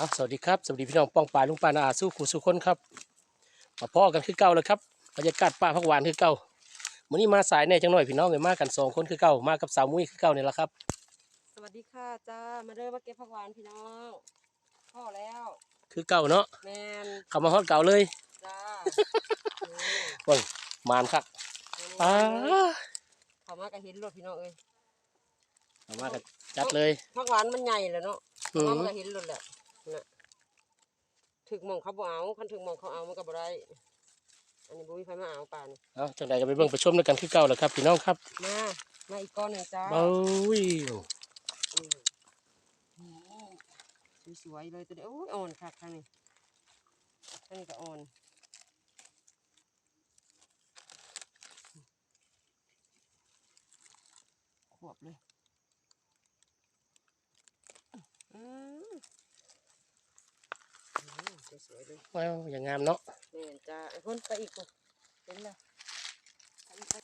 เอาสวัสดีครับ สวัสดีพี่น้องป้องปลายลุงปานาอาสู้ขู่สู้คนครับ มาพ่อกันคือเก่าแล้วครับบรรยากาศป่าพักหวานคือเก่ามื้อนี้มาสายแน่จังหน่อยพี่น้องเลยมากันสองคนคือเก่ามากับสาวมุ้ยคือเก่านี่แหละครับ สวัสดีค่ะจ้า มาเด้อมาเก็บผักหวานพี่น้อง พ่อแล้ว คือเก่าเนาะ แมนเข้ามาฮอดเก่าเลย จ้าเบิ่งมานครับนี่ป้าเขามาก็เห็นรถพี่น้องเอ้ยเข้ามากันจัดเลยผักหวานมันใหญ่แล้วเนาะอืเขามมาก็เห็นรถแหละ น่ะถึกหมองเขาบ่เอาคันถึกหมองเขาเอามันก็บ่ได้อันนี้บุ้ยไฟมาเอาป่านเอาจังใดก็ไปเบิ่งไปชมด้วยกันคือเก่าแล้วครับพี่น้องครับมามาอีกก้อนหนึ่งจ้าเบ้ยอืมนี่สวยๆเลยตัวเดียวโอ้ยอ่อนค่ะข้างนี้ข้างนี้ก็อ่อนขวบเลยอืมอืม สวยๆเลยว้าวอย่างงามเนาะแม่นจ้าไอ้คนไปอีกกูเป็นแล้วไปอีกไป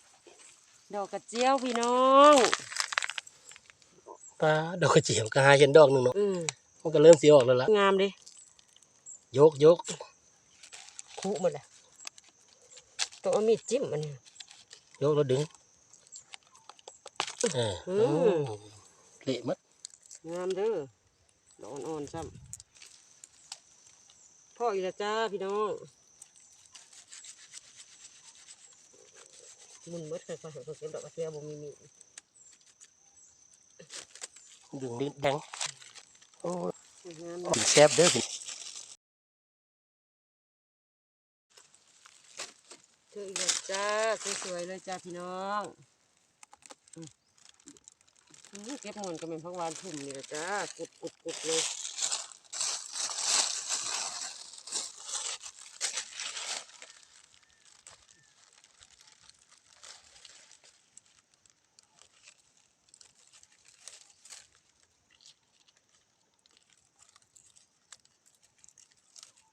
ดอกกระเจียวพี่น้องป้าดอกกระเจียวก็หาเห็นดอกหนึงเนาะอืมมันก็เริ่มสีออกแล้วล่ะงามดิยกยกคุหมดเลยต้องเอามีดจิ้มมันเนี่ยยกแล้วดึงเอออืโอ้มเละหมัดงามเด้อดอกอ่อนๆซ้ำ พ่ออีกแล้วจ้าพี่น้องมุนเบิดค่อยๆเก็บดอกกระเจียวบ่มีมีดดึงดิ้นแดงโอ้ยงามกินแซ่บเด้อพี่เธออีกแล้วจ้าสวยๆเลยจ้าพี่น้องอืมอืมเก็บหมอนก็เป็นพักหวานทุ่มนี่แหละจ้ากุดกุดกุดเลย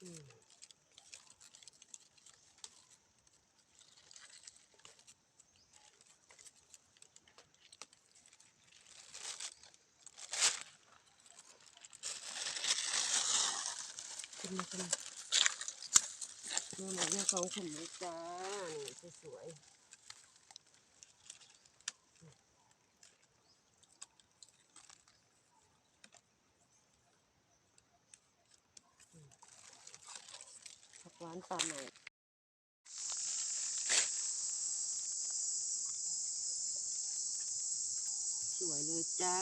ขึ้นมาขึ้นมาเมื่อมาเรียกสองถุงเลยจ้านี่สวยๆ หวานป่าใหม่สวยเลยจ้า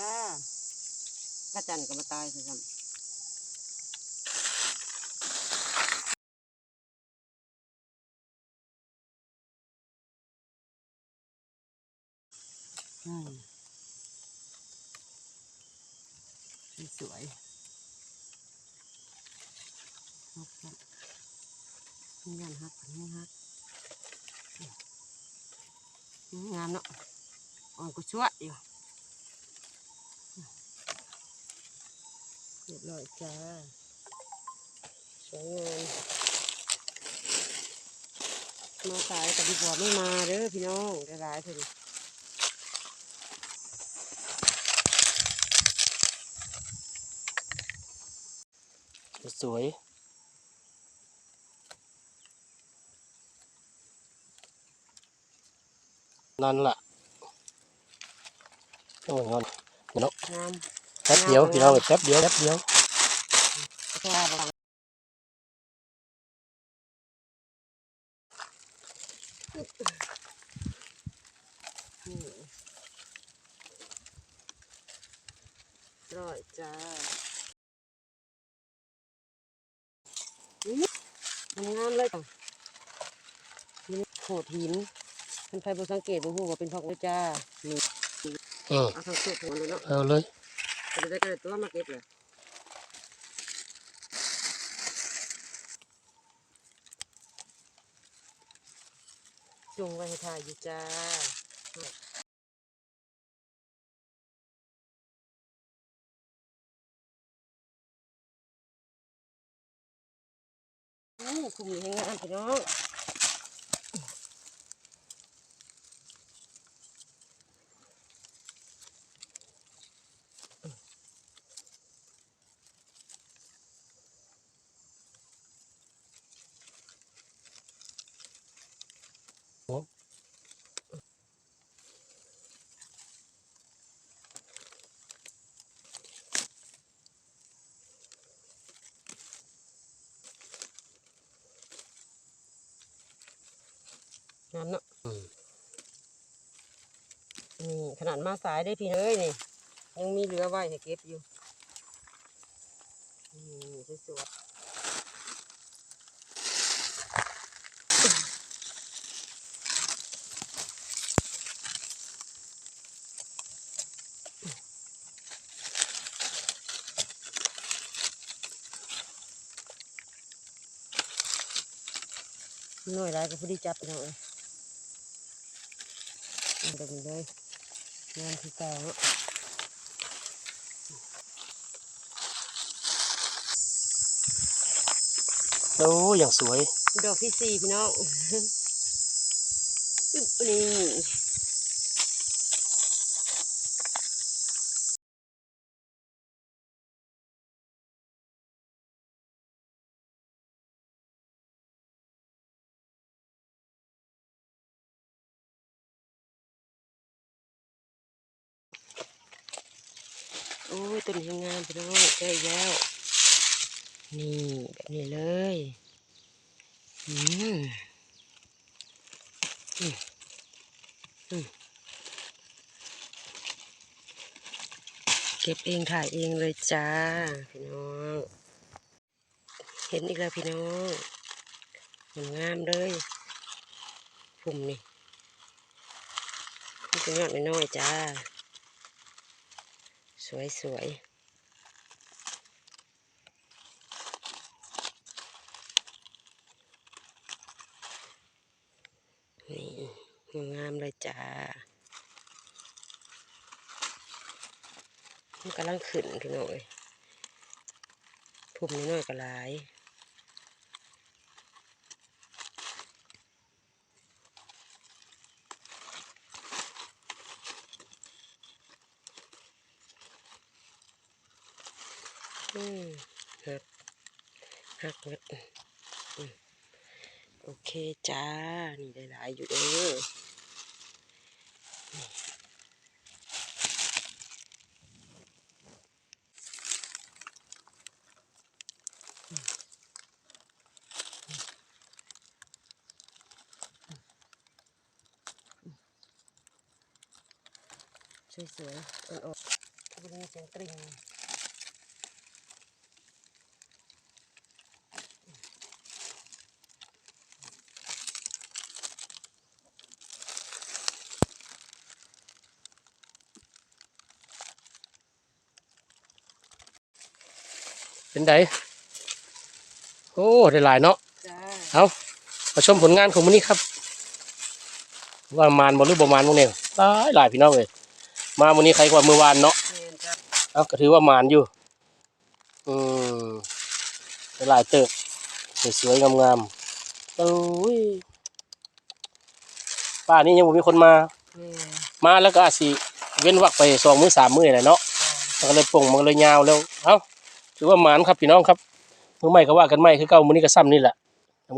พระจันทร์ก็มาตายสิครับอืมสวยฮักฮัก นี่งานฮักนี่ฮักงามเนาะอ่อนก็ช่วยอยู่เรียบร้อยจ้าสวยงามมาสายแต่ดีกว่าไม่มาเด้อพี่น้องได้ร้ายเถอะสวย นั่นล่ะโอ้ยงอนเนาะงามแป๊บเดียวพี่น้องแป๊บเดียวแป๊บเดียวแค่บางนี่ร้อยจ้าอื้อมันงามเลยจ้ะนี่โขดหิน มันใครบ่สังเกตบ่ฮู้ว่าเป็นพักไว้จ้านี่อืมเอาทั้งสุดหัวเลยเนาะเอาเลยจะได้กระตัวมาเก็บเลยจุงไว้ให้ทายอยู่จ้าอู้คุมเลยให้งามพี่น้อง งามเนาะนี่ขนาดมาสายได้พี่เอ้ยนี่ ยังมีเรือไว้ให้เก็บอยู่ นี่สวย น่วยไรก็พอดีจับไปหน่อยเอาแบบนี้เลยงานที่เก่าเนาะโอ้อย่างสวย ดอกที่สี่พี่น้องอึ๊บนี่ โอ้ยต้นยังงามพี่น้องเจออีกแล้ว นี่แบบนี้เลยอืมอืมอืมเก็บเองถ่ายเองเลยจ้า พี่น้อง เห็นอีกแล้วพี่น้องมันงามเลยพุ่มนี่นี่เป็นยอดน้อยๆจ้า สวยสวยนี่งามเลยจ้ามันกำลังขึ้นพี่น้องเอ้ยพุ่มน้อยก็หลาย อืมหักหักเม็ดอืมโอเคจ้า นี่ได้หลายอยู่เด้อสวยๆอ่อนๆวันนี้เสียงตริง เป็นไดโอ้ได้หลายเนาะจ้าเอามาชมผลงานของมื้อนี้ครับ ว่ามานบ่หรือบ่มานมื้อนี้หลายหลายพี่น้องเอ้ยมามื้อนี้ใครกว่าเมื่อวานเนาะแมนจ้าเอาก็ถือว่ามานอยู่ อืมได้หลายเติบสวยๆงามๆโอ้ยป้านี่ยังบ่มีคนมาแม่นมาแล้วก็อาจสิเว้นวักไปสองมื้อสามมื้อนี่แหละเนาะจ้ามันก็เลยป่งมันก็เลยยาวแล้ว เอ้า ถือว่าหมานครับพี่น้องครับมือใหม่ก็ว่ากันใหม่คือเก่ามื้อนี้ก็ซ้ำนี่แหละ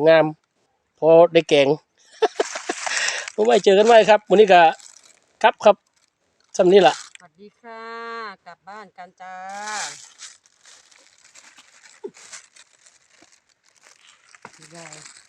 งามๆพอได้แกงมือใหม่เจอกันใหม่ครับมื้อนี้ก็ครับครับซ้ำนี่แหละสวัสดีค่ะกลับบ้านกันจ้าบ๊ายบาย